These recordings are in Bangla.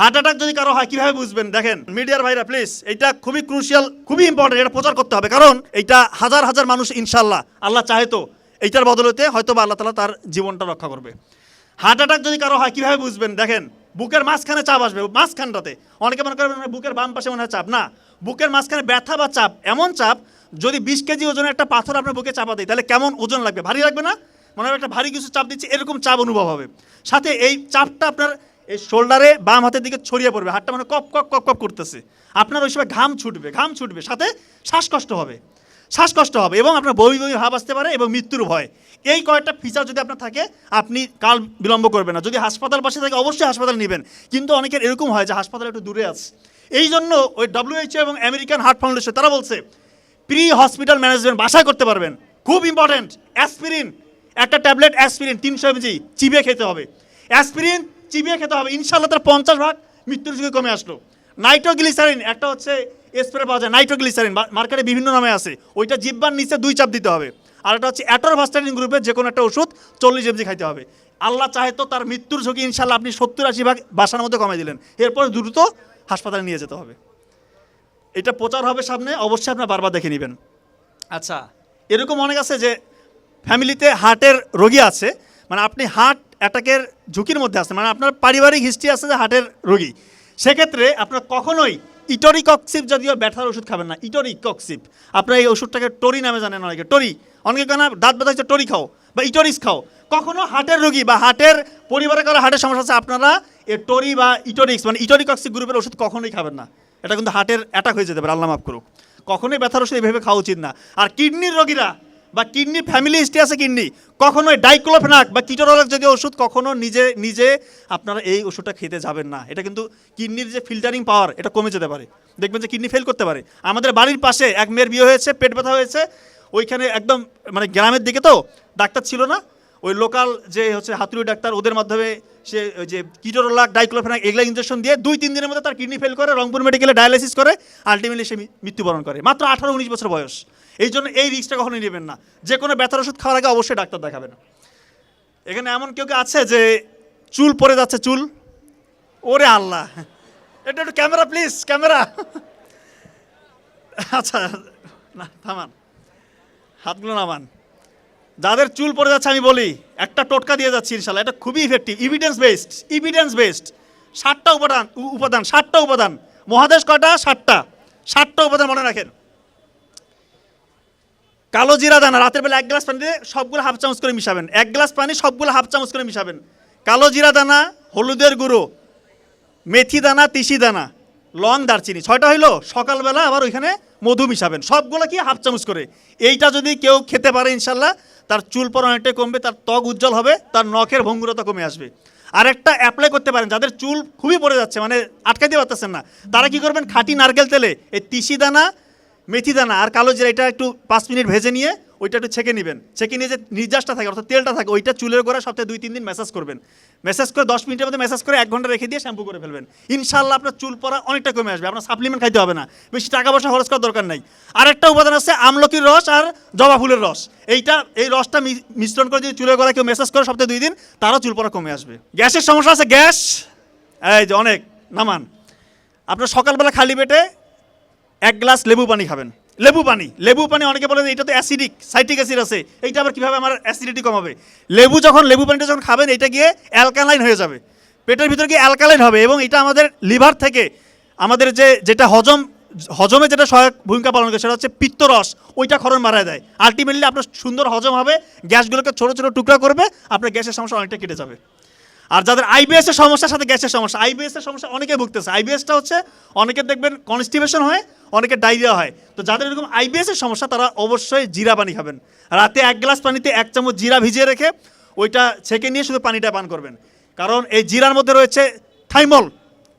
হার্ট অ্যাটাক যদি কারও হয়, কীভাবে বুঝবেন? দেখেন, মিডিয়ার ভাইরা প্লিজ এটা খুবই ক্রুশিয়াল খুবই ইম্পর্টেন্ট এটা প্রচার করতে হবে। কারণ এটা হাজার হাজার মানুষ ইনশাল্লাহ আল্লাহ চাহে তো, এইটার বদলতে হয়তো বা আল্লাহ তালা তার জীবনটা রক্ষা করবে। হার্ট অ্যাটাক যদি কারও হয়, কীভাবে বুঝবেন? দেখেন, বুকের মাঝখানে চাপ আসবে, মাঝখানটাতে। অনেকে মনে করবেন বুকের বাম পাশে মনে হয় চাপ। না, বুকের মাঝখানে ব্যথা বা চাপ, এমন চাপ, যদি বিশ কেজি ওজনের একটা পাথর আপনার বুকে চাপা দেয় তাহলে কেমন ওজন লাগবে? ভারী লাগবে না? মনে হয় একটা ভারী কিছু চাপ দিচ্ছে, এরকম চাপ অনুভব হবে। সাথে এই চাপটা আপনার এই শোল্ডারে বাম হাতের দিকে ছড়িয়ে পড়বে, হাতটা মানে কপ কপ কপ কপ করতেছে। আপনার ওই সময় ঘাম ছুটবে ঘাম ছুটবে, সাথে শ্বাসকষ্ট হবে। শ্বাসকষ্ট হবে এবং আপনার বই বই ভাব আসতে পারে এবং মৃত্যুর ভয়। এই কয়েকটা ফিচার যদি আপনার থাকে, আপনি কাল বিলম্ব করবেন না। যদি হাসপাতাল পাশে থাকে, অবশ্যই হাসপাতাল নেবেন। কিন্তু অনেকের এরকম হয় যে হাসপাতাল একটু দূরে আছে। এই জন্য ওই ডব্লিউএইচও এবং আমেরিকান হার্ট ফাউন্ডেশন তারা বলছে প্রি হসপিটাল ম্যানেজমেন্ট বাসায় করতে পারবেন। খুব ইম্পর্ট্যান্ট অ্যাসপিরিন একটা ট্যাবলেট অ্যাসপিরিন তিনশো এমজি চিবিয়ে খেতে হবে। অ্যাসপিরিন চিবিয়ে খেতে হবে। ইনশাল্লাহ তার পঞ্চাশ ভাগ মৃত্যুর যুগে কমে আসলো। নাইট্রোগ্লিসারিন, একটা হচ্ছে স্প্রে পাওয়া যায়, নাইট্রোগ্লিসারিন মার্কেটে বিভিন্ন নামে আছে। ওইটা জিব্বার নিচে দুই চাপ দিতে হবে। আর একটা হচ্ছে অ্যাটোরভাস্টারিন গ্রুপের যে কোনো একটা ওষুধ চল্লিশ এমজি খাইতে হবে। আল্লাহ চাহে তো তার মৃত্যুর ঝুঁকি ইনশাল্লাহ আপনি সত্তর আশি ভাগ বাসার মধ্যে কমে দিলেন। এরপর দ্রুত হাসপাতালে নিয়ে যেতে হবে। এটা প্রচার হবে সামনে, অবশ্যই আপনার বারবার দেখে নেবেন। আচ্ছা এরকম অনেক আছে যে ফ্যামিলিতে হার্টের রোগী আছে। মানে আপনি হার্ট অ্যাটাকের ঝুঁকির মধ্যে আছে। মানে আপনার পারিবারিক হিস্ট্রি আছে যে হার্টের রোগী। সেক্ষেত্রে আপনার কখনোই ইটোরিকক্সিপ জাতীয় ব্যথার ওষুধ খাবেন না, ইটোরিকক্সিপ। আপনার এই ওষুধটাকে টরি নামে জানেন অনেকে। টরি, অনেকে কেন দাঁত ব্যথা হচ্ছে টরি খাও বা ইটোরিস খাও। কখনো হার্টের রোগী বা হার্টের পরিবারে কারও হার্টের সমস্যা আছে, আপনারা এই টরি বা ইটোরিক্স মানে ইটোরিকক্সিপ গ্রুপের ওষুধ কখনোই খাবেন না। এটা কিন্তু হার্টের অ্যাটাক হয়ে যেতে পারে, আল্লাহ মাফ করুক। কখনোই ব্যথার ওষুধ এভাবে খাওয়া উচিত না। আর কিডনির রোগীরা বা কিডনি ফ্যামিলি হিস্ট্রি আছে কিডনি, কখনোই ডাইক্লোফেনাক বা কিটোরলের যদি ওষুধ কখনো নিজে নিজে আপনারা এই ওষুধটা খেতে যাবেন না। এটা কিন্তু কিডনির যে ফিল্টারিং পাওয়ার এটা কমে যেতে পারে। দেখবেন যে কিডনি ফেল করতে পারে। আমাদের বাড়ির পাশে এক মেয়ের বিয়ে হয়েছে, পেট ব্যথা হয়েছে। ওইখানে একদম মানে গ্রামের দিকে তো, ডাক্তার ছিল না। ওই লোকাল যে হচ্ছে হাতুড়ি ডাক্তার, ওদের মাধ্যমে সে ওই যে কিটোরোলাক ডাইক্লোফেনাক এগুলো ইঞ্জেকশন দিয়ে দুই, তিন দিনের মধ্যে তার কিডনি ফেল করে রংপুর মেডিকেলে ডায়ালিসিস করে আলটিমেটলি সে মৃত্যুবরণ করে। মাত্র আঠারো, উনিশ বছর বয়স। এই জন্য এই রিস্কটা কখনোই নেবেন না। যে কোনো ব্যথার ওষুধ খাওয়ার আগে অবশ্যই ডাক্তার দেখাবেন। এখানে এমন কেউ কেউ আছে যে চুল পড়ে যাচ্ছে, চুল? ওরে আল্লাহ। এটা একটু ক্যামেরা, প্লিজ, ক্যামেরা। আচ্ছা না, থামান। হাতগুলো নামান। যাদের চুল পড়ে যাচ্ছে, আমি বলি, একটা টোটকা দিয়ে যাচ্ছি ইনশাল্লাহ। এটা খুবই effective evidence based evidence based ষাটটা উপাদান উপাদান, ষাটটা উপাদান। মহাদেশ কয়টা? ষাটটা। ষাটটা উপাদান মনে রাখেন। কালো জিরা দানা, রাতের বেলা এক গ্লাস পানি দিয়ে সবগুলো হাফ চামচ করে মিশাবেন। এক গ্লাস পানি, সবগুলো হাফ চামচ করে মিশাবেন। কালো জিরা দানা, হলুদের গুঁড়ো, মেথি দানা, তিসি দানা, লং দারচিনি, ছয়টা হইল সকালবেলা আবার ওইখানে মধু মিশাবেন। সবগুলো কি হাফ চামচ করে। এইটা যদি কেউ খেতে পারে ইনশাল্লাহ তার চুল পর অনেকটাই কমবে, তার ত্বক উজ্জ্বল হবে, তার নখের ভঙ্গুরতা কমে আসবে। আর একটা অ্যাপ্লাই করতে পারেন, যাদের চুল খুবই পড়ে যাচ্ছে মানে আটকাইতে পারতেছেন না, তারা কি করবেন, খাঁটি নারকেল তেলে এই তিসি দানা মেথি দানা আর কালো জিরা, এটা একটু পাঁচ মিনিট ভেজে নিয়ে ওইটা একটু ছেঁকে নেবেন। ছেঁকে নিয়ে যে নির্যাসটা থাকে, অর্থাৎ তেলটা থাকে, ওইটা চুলের গোড়া সপ্তাহে দুই, তিন দিন ম্যাসাজ করবেন। ম্যাসাজ করে দশ মিনিটের মধ্যে ম্যাসাজ করে এক ঘণ্টা রেখে দিয়ে শ্যাম্পু করে ফেলবেন। ইনশাল্লাহ আপনার চুল পড়া অনেকটা কমে আসবে, আপনার সাপ্লিমেন্ট খাইতে হবে না। বেশি টাকা পয়সা খরচ করার দরকার নাই। আরেকটা উপাদান আছে আমলকির রস আর জবা ফুলের রস। এইটা, এই রসটা মিশ্রণ করে যদি চুলের গোড়া কেউ ম্যাসাজ করে সপ্তাহে দুই দিন, তারও চুল পড়া কমে আসবে। গ্যাসের সমস্যা আছে, গ্যাস! এই যে অনেক, নামান। আপনার সকালবেলা খালি পেটে এক গ্লাস লেবু পানি খাবেন। লেবু পানি লেবু পানি অনেকে বলে এটা তো অ্যাসিডিক সাইট্রিক অ্যাসিড আছে। এইটা আবার কীভাবে আমার অ্যাসিডিটি কমাবে? লেবু যখন, লেবু পানিটা যখন খাবেন এটা গিয়ে অ্যালকালাইন হয়ে যাবে। পেটের ভিতরে গিয়ে অ্যালকালাইন হবে এবং এটা আমাদের লিভার থেকে আমাদের যে, যেটা হজম, হজমে যেটা সহায়ক ভূমিকা পালন করে, সেটা হচ্ছে পিত্তরস। ওইটা খরণ মারায় দেয়। আলটিমেটলি আপনার সুন্দর হজম হবে, গ্যাসগুলোকে ছোটো ছোটো টুকরা করবে, আপনার গ্যাসের সমস্যা অনেকটা কেটে যাবে। আর যাদের আইবিএস এর সমস্যার সাথে গ্যাসের সমস্যা আইবিএস এর সমস্যা অনেকে ভুগতেছে। আইবিএসটা হচ্ছে অনেকে দেখবেন কনস্টিপেশন হয় অনেকে ডায়রিয়া হয়। তো যাদের এরকম আইবিএস এর সমস্যা, তারা অবশ্যই জিরা পানি খাবেন। রাতে এক গ্লাস পানিতে এক চামচ জিরা ভিজিয়ে রেখে ওইটা ছেঁকে নিয়ে শুধু পানিটা পান করবেন। কারণ এই জিরার মধ্যে রয়েছে থাইমল,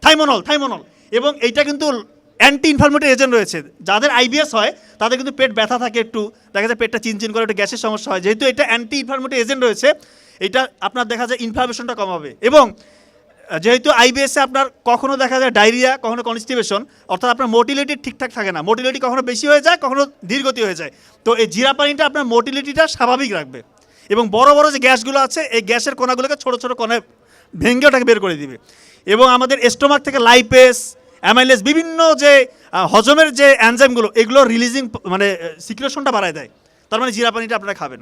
থাইমোনল থাইমোনল। এবং এইটা কিন্তু অ্যান্টি ইনফ্লামেটরি এজেন্ট রয়েছে। যাদের আইবিএস হয়, তাদের কিন্তু পেট ব্যথা থাকে একটু, দেখা যায় পেটটা চিনচিন করে, একটু গ্যাসের সমস্যা হয়। যেহেতু এটা অ্যান্টি ইনফ্লামেটরি এজেন্ট রয়েছে, এটা আপনার দেখা যায় ইনফ্লামেশনটা কমাবে। এবং যেহেতু আইবিএসে আপনার কখনো দেখা যায় ডায়রিয়া কখনো কনস্টিপেশন অর্থাৎ আপনার মোটিলিটি ঠিকঠাক থাকে না। মোটিলিটি কখনো বেশি হয়ে যায়, কখনো ধীরগতি হয়ে যায়। তো এই জিরা পানিটা আপনার মোটিলিটিটা স্বাভাবিক রাখবে। এবং বড় বড় যে গ্যাসগুলো আছে, এই গ্যাসের কণাগুলোকে ছোট ছোট কণায় ভেঙে ওটাকে বের করে দিবে। এবং আমাদের স্টোমাক থেকে লাইপেস অ্যামাইলেস বিভিন্ন যে হজমের যে অ্যানজাইমগুলো এগুলো রিলিজিং মানে সিকিউরেশনটা বাড়ায় দেয়। তার মানে জিরা পানিটা আপনারা খাবেন।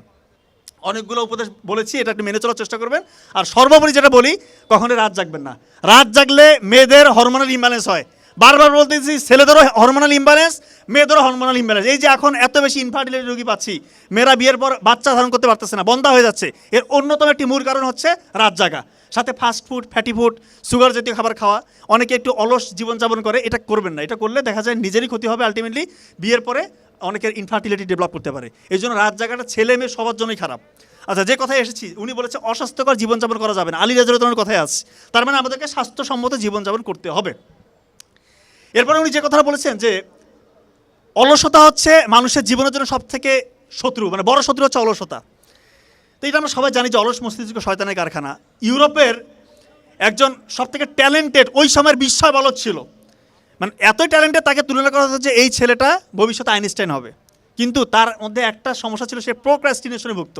অনেকগুলো উপদেশ বলেছি, এটা একটু মেনে চলার চেষ্টা করবেন। আর সর্বোপরি যেটা বলি, কখনোই রাত জাগবেন না। রাত জাগলে মেয়েদের হরমোনাল ইম্যালেন্স হয়। বারবার বলতেছি, ছেলেদেরও হরমোনাল ইমব্যালেন্স মেয়েদেরও হরমোনাল ইমব্যালেন্স এই যে এখন এত বেশি ইনফার্টিলিটি রোগী পাচ্ছি, মেয়েরা বিয়ের পর বাচ্চা ধারণ করতে পারতেছে না, বন্ধা হয়ে যাচ্ছে। এর অন্যতম একটি মূল কারণ হচ্ছে রাত জাগা। সাথে fast food fatty food sugar জাতীয় খাবার খাওয়া। অনেকে একটু অলস জীবনযাপন করে, এটা করবেন না। এটা করলে দেখা যায় নিজেরই ক্ষতি হবে আলটিমেটলি বিয়ের পরে অনেকের ইনফার্টিলিটি ডেভেলপ করতে পারে। এই জন্য রাত জাগাটা ছেলে মেয়ে সবার জন্যই খারাপ। আচ্ছা যে কথায় এসেছি, উনি বলেছে, অস্বাস্থ্যকর জীবনযাপন করা যাবে না। আলী রাজুর কথায় আছে তার মানে আমাদেরকে স্বাস্থ্যসম্মত জীবনযাপন করতে হবে। এরপরে উনি যে কথাটা বলেছেন যে অলসতা হচ্ছে মানুষের জীবনের জন্য সব থেকে শত্রু মানে বড় শত্রু হচ্ছে অলসতা। তো এটা আমরা সবাই জানি যে অলস মস্তিষ্ক শয়তানের কারখানা। ইউরোপের একজন সব থেকে ট্যালেন্টেড, ওই সময়ের বিস্ময় বলদ ছিল। মানে এতই ট্যালেন্টেড তাকে তুলনা করা হচ্ছে যে এই ছেলেটা ভবিষ্যতে আইনস্টাইন হবে। কিন্তু তার মধ্যে একটা সমস্যা ছিল, সে প্রোক্রাস্টিনেশনে ভুগত।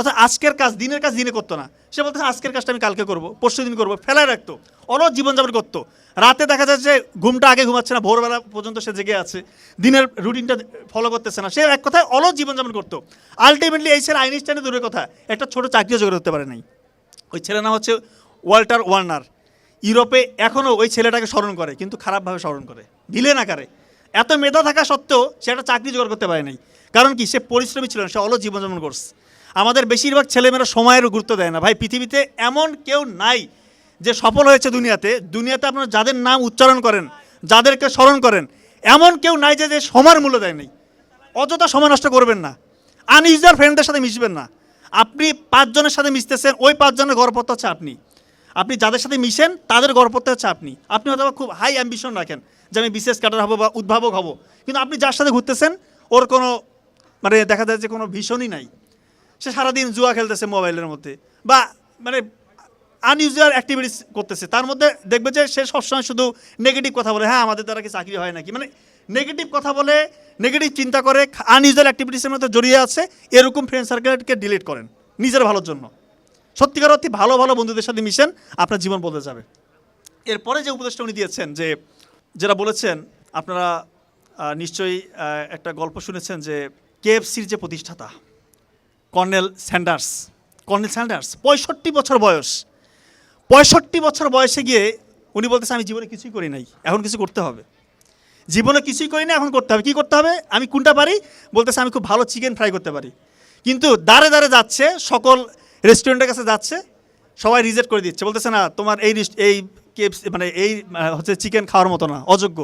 অর্থাৎ আজকের কাজ, দিনের কাজ দিনে করতো না। সে বলতে আজকের কাজটা আমি কালকে করব, পরশু দিন করব। ফেলায় রাখতো অলস জীবনযাপন করতো। রাতে দেখা যায় যে ঘুমটা আগে ঘুমাচ্ছে না, ভোরবেলা পর্যন্ত সে জেগে আছে। দিনের রুটিনটা ফলো করতেছে না। সে এক কথায় অলস জীবনযাপন করতো। আলটিমেটলি এই ছেলে আইনস্টাইনের দূরের কথা, একটা ছোট চাকরিও জোগাড় করতে পারে নাই। ওই ছেলের নাম হচ্ছে ওয়াল্টার ওয়ার্নার। ইউরোপে এখনও ওই ছেলেটাকে স্মরণ করে, কিন্তু খারাপভাবে স্মরণ করে। ভিলেন আকারে এত মেধা থাকা সত্ত্বেও সে একটা চাকরি জোগাড় করতে পারে নাই। কারণ কি? সে পরিশ্রমী ছিল না, সে অলস জীবনযাপন করছে। আমাদের বেশিরভাগ ছেলেমেয়েরা সময়ের গুরুত্ব দেয় না। ভাই, পৃথিবীতে এমন কেউ নাই যে সফল হয়েছে দুনিয়াতে। দুনিয়াতে আপনারা যাদের নাম উচ্চারণ করেন, যাদেরকে স্মরণ করেন, এমন কেউ নাই যে সময়ের মূল্য দেয় নাই। অযথা সময় নষ্ট করবেন না। আনইউজার ফ্রেন্ডদের সাথে মিশবেন না। আপনি পাঁচজনের সাথে মিশতেছেন, ওই পাঁচজনের গড়পত্র হচ্ছে আপনি। আপনি যাদের সাথে মিশেন, তাদের গড়পত্র হচ্ছে আপনি। আপনি হয়তো খুব হাই অ্যাম্বিশন রাখেন যে, আমি বিশেষ ক্যাডার হব বা উদ্ভাবক হব। কিন্তু আপনি যার সাথে ঘুরতেছেন, ওর কোনো মানে দেখা যায় যে কোনো ভীষণই নাই। সে সারাদিন জুয়া খেলতেছে মোবাইলের মধ্যে। বা মানে আনইউজুয়াল অ্যাক্টিভিটিস করতেছে। তার মধ্যে দেখবে যে সে সবসময় শুধু নেগেটিভ কথা বলে হ্যাঁ আমাদের দ্বারা কি চাকরি হয় নাকি? মানে নেগেটিভ কথা বলে নেগেটিভ চিন্তা করে আনইউজুয়াল অ্যাক্টিভিটিসের মধ্যে জড়িয়ে আছে, এরকম ফ্রেন্ড সার্কেলকে ডিলিট করেন, নিজের ভালোর জন্য। সত্যিকার অর্থে ভালো ভালো বন্ধুদের সাথে মিশেন, আপনার জীবন বদলে যাবে। এরপরে যে উপদেশটা উনি দিয়েছেন, যে, যেটা বলেছেন, আপনারা নিশ্চয়ই একটা গল্প শুনেছেন যে কেএফসির যে প্রতিষ্ঠাতা কর্নেল স্যান্ডার্স। কর্নেল স্যান্ডার্স, পঁয়ষট্টি বছর বয়স। পঁয়ষট্টি বছর বয়সে গিয়ে উনি বলতেছে, আমি জীবনে কিছুই করি নাই, এখন কিছু করতে হবে। জীবনে কিছুই করি না, এখন করতে হবে। কি করতে হবে? আমি কোনটা পারি? বলতেছে, আমি খুব ভালো চিকেন ফ্রাই করতে পারি। কিন্তু দাঁড়ে দাঁড়ে যাচ্ছে, সকল রেস্টুরেন্টের কাছে যাচ্ছে, সবাই রিজেক্ট করে দিচ্ছে। বলতেছে, না, তোমার এই এই মানে এই হচ্ছে চিকেন খাওয়ার মতো না, অযোগ্য।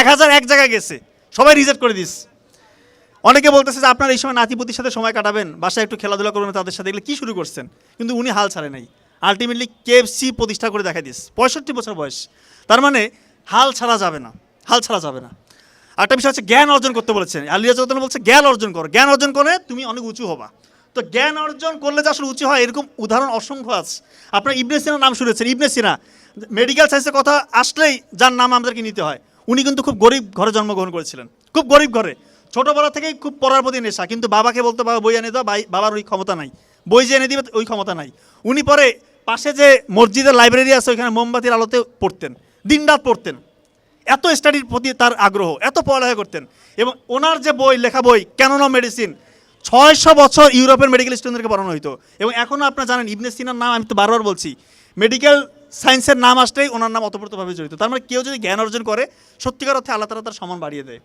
এক হাজার এক জায়গায় গেছে, সবাই রিজেক্ট করে দিস। অনেকে বলতেছে যে আপনার এই সময় নাতিপুতির সাথে সময় কাটাবেন, বাসায় একটু খেলাধুলা করবেন, তাদের সাথে এগুলো কী শুরু করছেন? কিন্তু উনি হাল ছাড়ে নাই। আলটিমেটলি কেএফসি প্রতিষ্ঠা করে দেখা দিস পঁয়ষট্টি বছর বয়স। তার মানে হাল ছাড়া যাবে না, হাল ছাড়া যাবে না। আরেকটা বিষয় হচ্ছে জ্ঞান অর্জন করতে বলেছেন। আলিয়া চৌধুরী বলছে, জ্ঞান অর্জন করো। জ্ঞান অর্জন করে তুমি অনেক উঁচু হবা। তো জ্ঞান অর্জন করলে যে আসলে উঁচু হয়, এরকম উদাহরণ অসংখ্য আছে। আপনার ইবনে সিনার নাম শুনেছেন? ইবনে সিনা মেডিকেল সায়েন্সের কথা আসলেই যার নাম আমাদেরকে নিতে হয়। উনি কিন্তু খুব গরিব ঘরে জন্মগ্রহণ করেছিলেন। খুব গরিব ঘরে। ছোটোবেলা থেকেই খুব পড়ার প্রতি নেশা, কিন্তু বাবাকে বলতে, বাবা, বই এনে দাও বাবার ওই ক্ষমতা নাই। বই যে এনে দিবে, ওই ক্ষমতা নাই। উনি পরে পাশে যে মসজিদের লাইব্রেরি আছে, ওইখানে মোমবাতির আলোতে পড়তেন, দিনরাত পড়তেন। এত স্টাডির প্রতি তার আগ্রহ, এত পড়ালেখা করতেন। এবং ওনার যে বই, লেখা বই ক্যানোন মেডিসিন ছয়শো বছর ইউরোপের মেডিকেল স্টুডেন্টদেরকে পড়ানো হতো এবং এখনও আপনারা জানেন, ইবনে সিনার নাম, আমি তো বারবার বলছি মেডিকেল সায়েন্সের নাম আসলেই ওনার নাম অতপ্রতভাবে জড়িত। তার মানে কেউ যদি জ্ঞান অর্জন করে, সত্যিকার অর্থে আল্লাহ তালা তার সমান বাড়িয়ে দেয়।